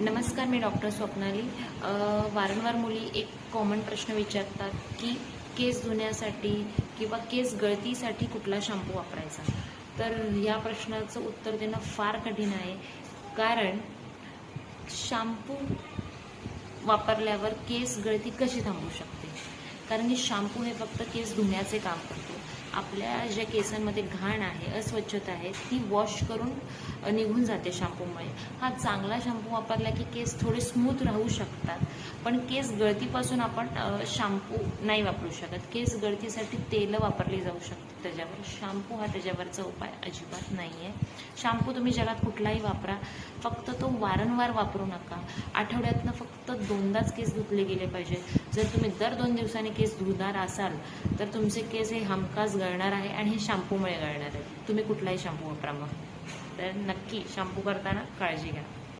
नमस्कार मी डॉक्टर स्वप्नाली. वारंवार मुली एक कॉमन प्रश्न विचारतात की केस धुण्यासाठी किंवा केस गळतीसाठी कुठला शॅम्पू वापरायचा? तर या प्रश्नाचं उत्तर देणं फार कठीण आहे. कारण शॅम्पू वापरल्यावर केस गळती कशी थांबू शकते? कारण की शॅम्पू हे फक्त केस धुण्याचे काम करतो. आपल्या ज्या केसांमध्ये घाण आहे अस्वच्छता आहे ती वॉश करून निघून जाते शॅम्पूमुळे हा चांगला शॅम्पू वापरला की केस थोडे स्मूथ राहू शकतात. पण केस गळतीपासून आपण शॅम्पू नाही वापरू शकत. केस गळतीसाठी तेलं वापरली जाऊ शकते त्याच्यावर. शॅम्पू हा त्याच्यावरचा उपाय अजिबात नाही आहे शॅम्पू तुम्ही जगात कुठलाही वापरा. फक्त तो वारंवार वापरू नका. आठवड्यातनं फक्त दोनदाच केस धुतले गेले पाहिजे जर तुम्ही दर दोन दिवसांनी केस धुणार असाल तर तुमचे केस हे हमखास गळणार आहे आणि हे शॅम्पूमुळे गळणार आहे. तुम्ही कुठलाही शॅम्पू वापरा मग. तर नक्की शॅम्पू करताना काळजी घ्या.